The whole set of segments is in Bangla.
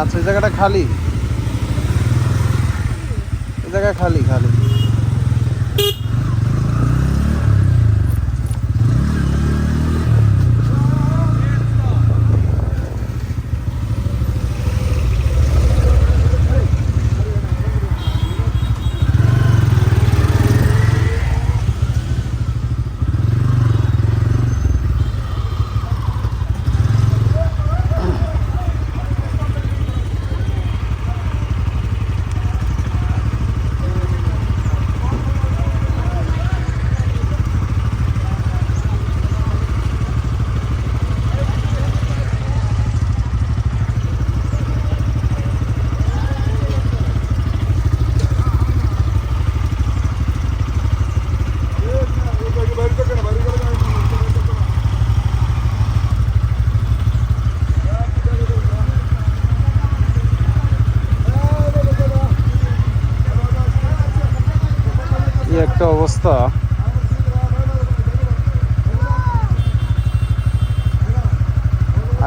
আচ্ছা এই জায়গাটা খালি? এই জায়গা খালি খালি। একটা অবস্থা।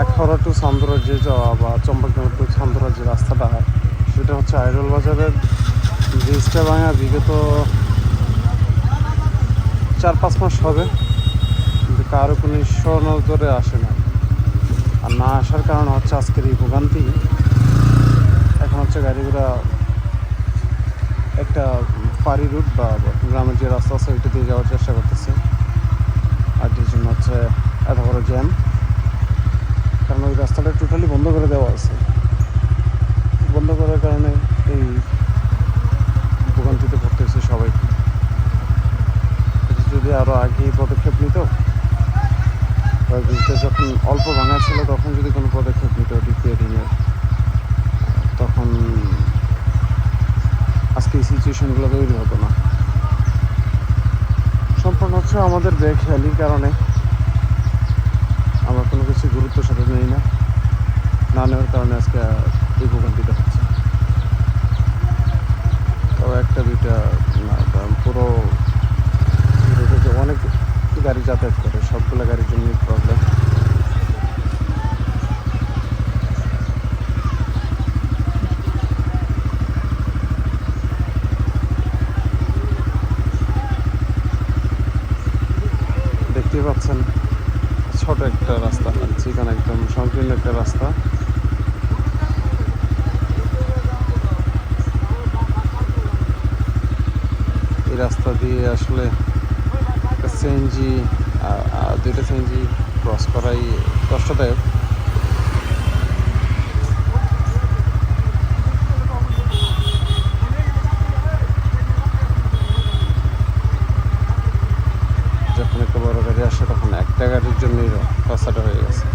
আখাউড়া টু সান্দরাজ্যে যাওয়া বা চম্পকনগর টু সান্দরাজ্যের রাস্তাটা, সেটা হচ্ছে আইরল বাজারের ব্রিজটা ভাঙা, বিগত চার পাঁচ মাস হবে। কিন্তু কারও কোনো ঈশ্বর নজরে আসে না। আর না আসার কারণ হচ্ছে আজকের এই ভোগান্তি এখন হচ্ছে গাড়িগুলা একটা পারি রুট বা গ্রামের যে রাস্তা আছে ওইটা দিয়ে যাওয়ার চেষ্টা করতেছে। আর যে জন্য হচ্ছে এত বড় জ্যাম কারণ ওই রাস্তাটা টোটালি বন্ধ করে দেওয়া আছে। বন্ধ করার কারণে এই ভোগান্তিতে পড়তেছে সবাই। এটা যদি আরও আগে পদক্ষেপ নিত যখন অল্প ভাঙা ছিল, তখন যদি কোনো পদক্ষেপ নিত রিপেয়ারিংয়ের তখন এই তৈরি হতো না। সম্পূর্ণ হচ্ছে আমাদের বেখেয়ালির কারণে। আমরা কোনো কিছু গুরুত্ব সাথে নেই না। না নেওয়ার কারণে আজকে এই ভোগান্তিটা হচ্ছে। তবে একটা দুইটা, না পুরো অনেক গাড়ি যাতায়াত করে, সবগুলো গাড়ির জন্যই প্রবলেম দেখতেই পাচ্ছেন, ছোট একটা রাস্তা যেখানে একদম সংকীর্ণ একটা রাস্তা। এই রাস্তা দিয়ে আসলে সিএনজি দুইটা সিএনজি ক্রস করাই কষ্টদায়ক। যখন একটা এক টাকার জন্যই রাস্তাটা হয়ে গেছে।